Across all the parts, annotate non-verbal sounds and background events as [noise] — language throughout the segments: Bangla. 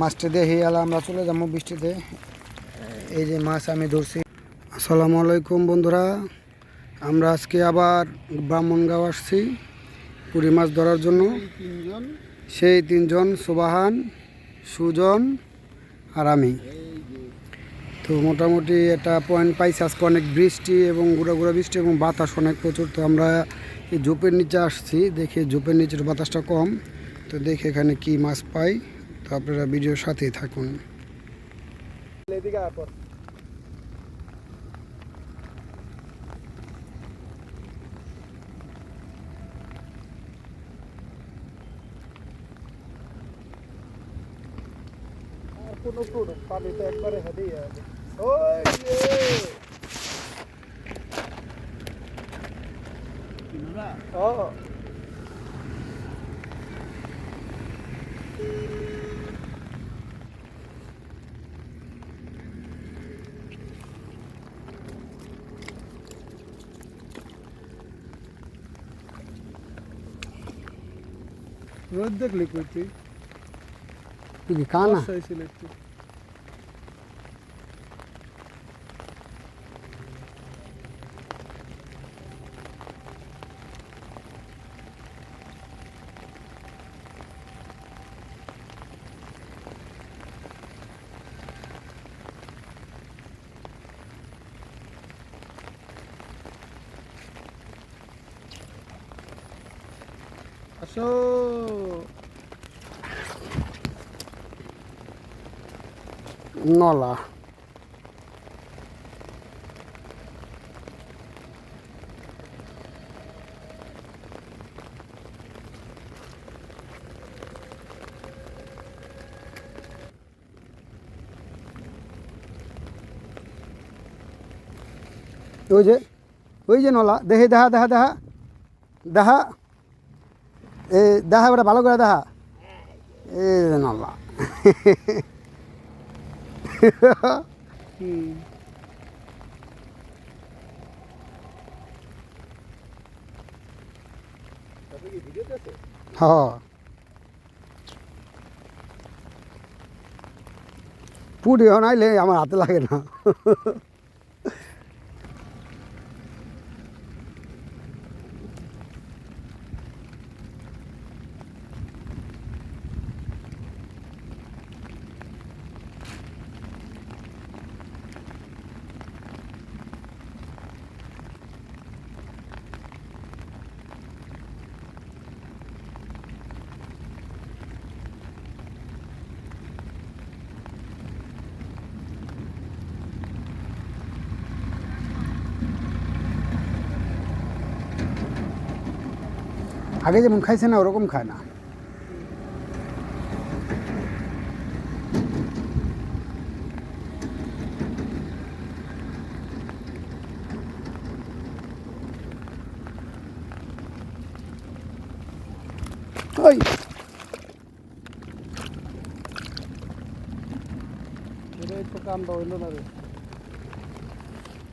মাছটা দেখে এলা আমরা চলে যাব বৃষ্টিতে। এই যে মাছ আমি ধরছি। আসসালামু আলাইকুম বন্ধুরা, আমরা আজকে আবার ব্রাহ্মণগাঁও আসছি পুরি মাছ ধরার জন্য। সেই তিনজন সুবাহান, সুজন আর আমি। তো মোটামুটি একটা পয়েন্ট পাইছি আজকে অনেক বৃষ্টি এবং গুঁড়া গুঁড়া বৃষ্টি এবং বাতাস অনেক প্রচুর। তো আমরা এই ঝোপের নিচে আসছি, দেখে ঝোপের নিচের বাতাসটা কম। তো দেখে এখানে কি মাছ পাই। তো আপনারা ভিডিওর সাথেই থাকুন। তো একবারে রোদ দেখলি কই তুই কি কি কানা বর্ষা হয়েছিল একটু আসো নলা ওই যে ওই যে নলা দেখে দেখা দেখা দেখা দেখা এ দেখা বেটা ভালো করে দেখা এই যে নলা হুম। হ্যাঁ পুরি নাইলে আমার হাতে লাগে না। আগে যেমন খাইছে না ওরকম খায় না।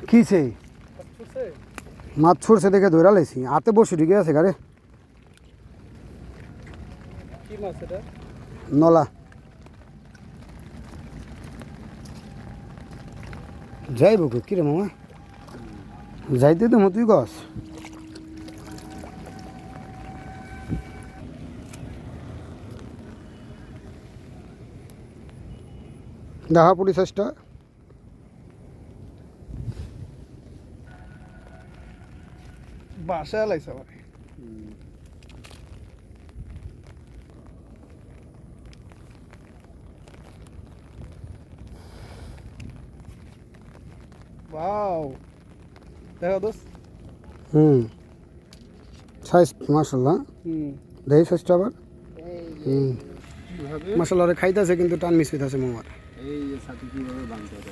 কিছে মাছ ছড়ছে। দেখে ধরা লাইছি। হাতে বসে ঢুকে আছে গারে কি মাছ এটা? নলা। যাইব কিরে মামা? যাইতে তো তুই গছ। দেখা পড়ি চেষ্টা বাসায় লাইছে আমার। ওয়াও দেখো দোস্ত। হুম। সাইজ মাসাল্লাহ হুম। দেখি সাইজটা আবার। হুম। খাইতেছে কিন্তু টান মিস হইতেছে মামার এই যে সাথে কীভাবে হবে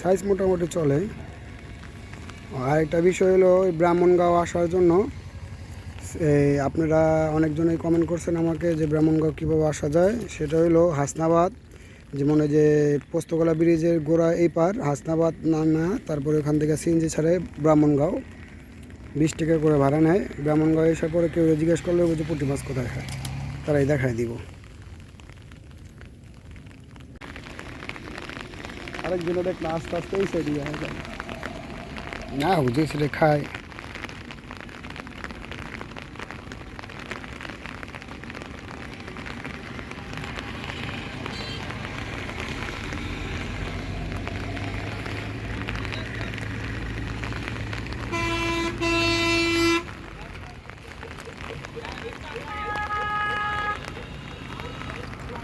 সাইজ মোটামুটি চলে। আর একটা বিষয় হলো ওই ব্রাহ্মণগাঁও আসার জন্য আপনারা অনেকজনই কমেন্ট করছেন আমাকে যে ব্রাহ্মণগাঁও কীভাবে আসা যায়। সেটা হলো হাসনাবাদ, যেমন এই যে পোস্তকলা ব্রিজের গোড়া এই পার, হাসনাবাদ না না, তারপরে ওখান থেকে সিএনজি ছাড়ে ব্রাহ্মণগাঁও। বিশ টাকা করে ভাড়া নেয়। ব্রাহ্মণগাঁও এসার পরে কেউ জিজ্ঞেস করলে বলছে পুঁটি মাছ কোথায় খায় তারাই দেখায় দিব। আরেকজনে দেখলে আস্তে আস্তে এই সাইডে যায়। না বুঝে সেটা খায়।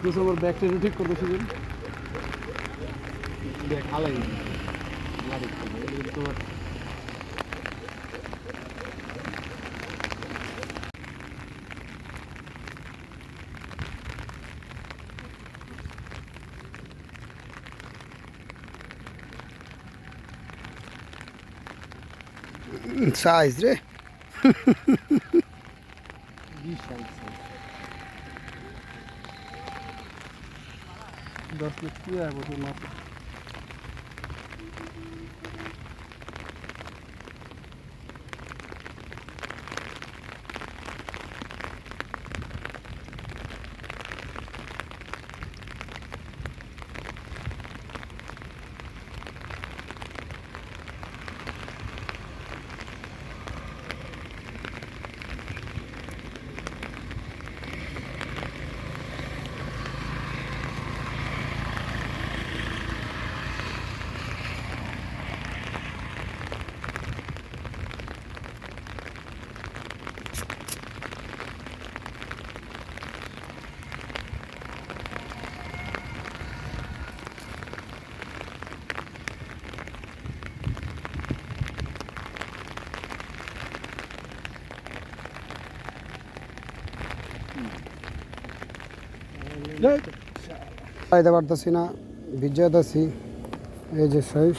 দুশো আমার ব্যাগটা ঠিক করতে শিখুন দেখ আলাই তোমার সাইজ রে। দশ লাখ খাইতে পারতেছি না ভিজাইতেছি এই যে সাইজ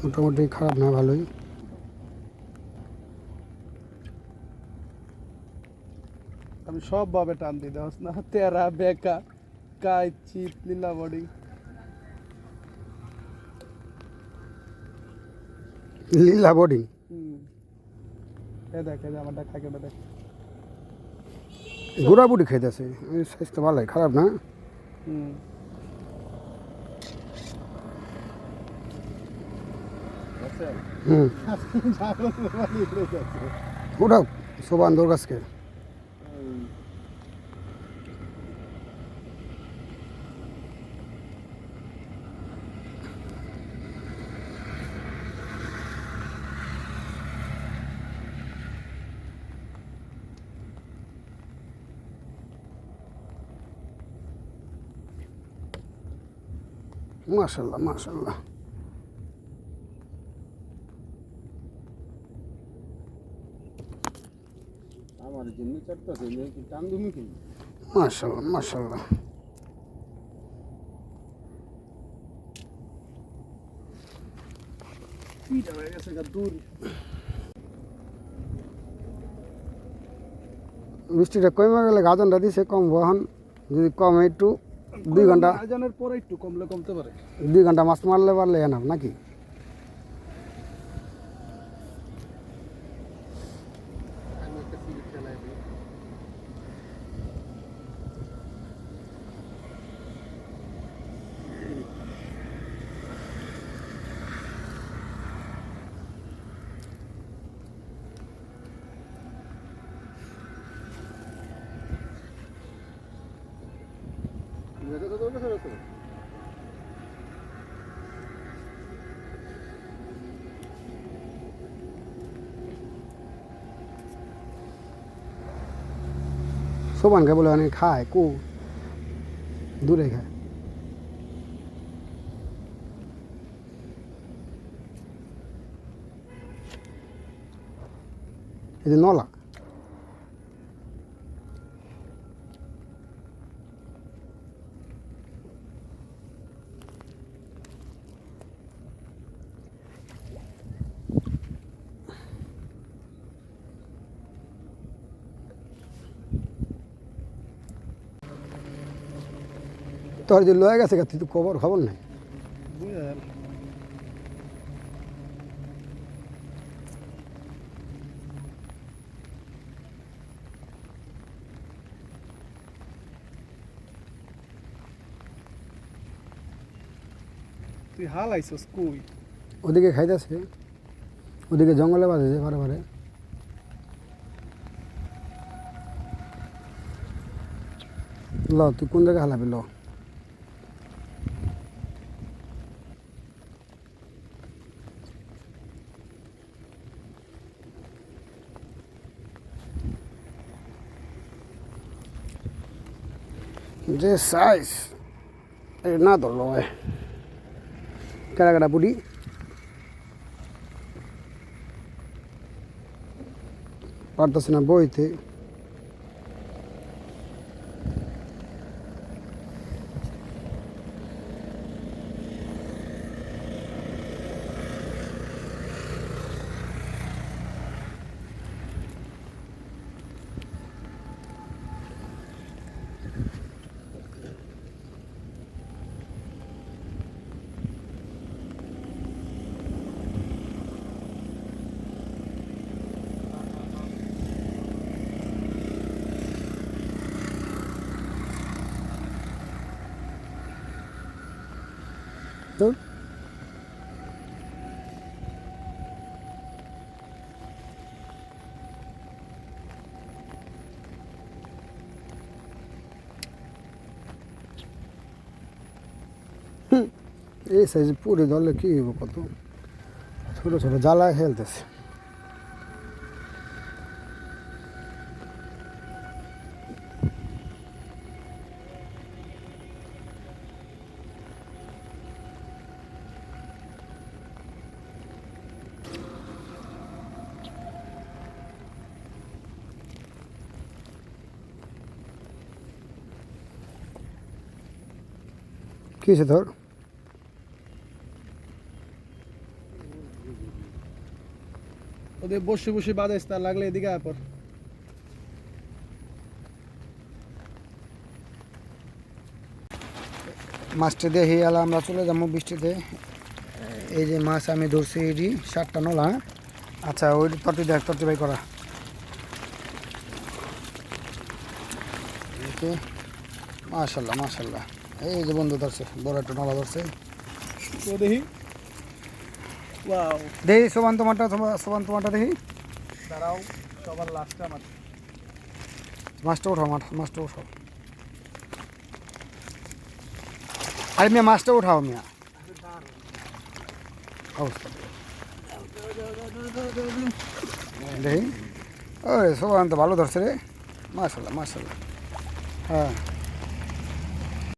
মোটামুটি খারাপ না ভালোই। আমি সব ভাবে টান দিই দেওয়াস না তেরা বেকা কাই চিপ লীলা বডি। লীলা বডি? এ দেখ যে আমারটা খাকে দেখ গুড়া বুড়ি খাইতেছে স্বাস্থ্য ভালো ভালোই খারাপ না? হুম। [laughs] ওটা সোবান তোর কাছকে মাশাল্লাহ মাশাল্লাহ আমার জন্য চারটাছে টান তুমি কি মাশাল্লাহ মাশাল্লাহ পিটা হয়ে গেছে গা দূর বৃষ্টিটা কমে গেলে গাজনটা দিছে কম এখন যদি কমে একটু। দুই ঘণ্টা। আজানের পরে একটু কমলে কমতে পারে। দুই ঘণ্টা মাছ মারলে পারলে এনাম নাকি? সোবানকে বলে অনেক খায় কু দূরে খায় এই যে নলা তোর যে লয়ে গেছে তুই তো খবর খবর নাই। তুই হাল আইসস কই? ওদিকে খাইতেছে। ওদিকে জঙ্গলে বাজেছে বারে বারে ল তুই কোন জায়গায় হালাবি ল? যে সাইজ এই না ধরলো ভাই কেডা কেডা বুড়ি পারতেছে না বইতে তো হুম, এই সাইজ পুরি ধরলে কি হইব কত? ছোট ছোট জ্বালায় খেলতেছে কি হয়েছে ওদের বসে বসে বাজাইস তার লাগলে এদিকে আয় পর। মাছটা দেখে এলা আমরা চলে যাব বৃষ্টিতে। এই যে মাছ আমি ধরছি এটি সাতটা নলা হ্যাঁ? আচ্ছা ওই তরটি দেখ তরটি বাই করা। মাশাল্লাহ মাশাল্লাহ। এই যে বন্ধু ধরছে বড় একটা নলা ধরছে। দেখি। দেখি সোবান তোমারটা তোমার- সোবান তোমারটা দেখি দাঁড়াও সবার লাস্টে আমার। মাছটা উঠাও মাছ মাছটা উঠাও। আরে মিয়া মাছটা উঠাও মিয়া। অবস্থা। দেখি ওই সোবান তো ভালো ধরছে রে। মাশাল্লাহ মাশাল্লাহ। হ্যাঁ।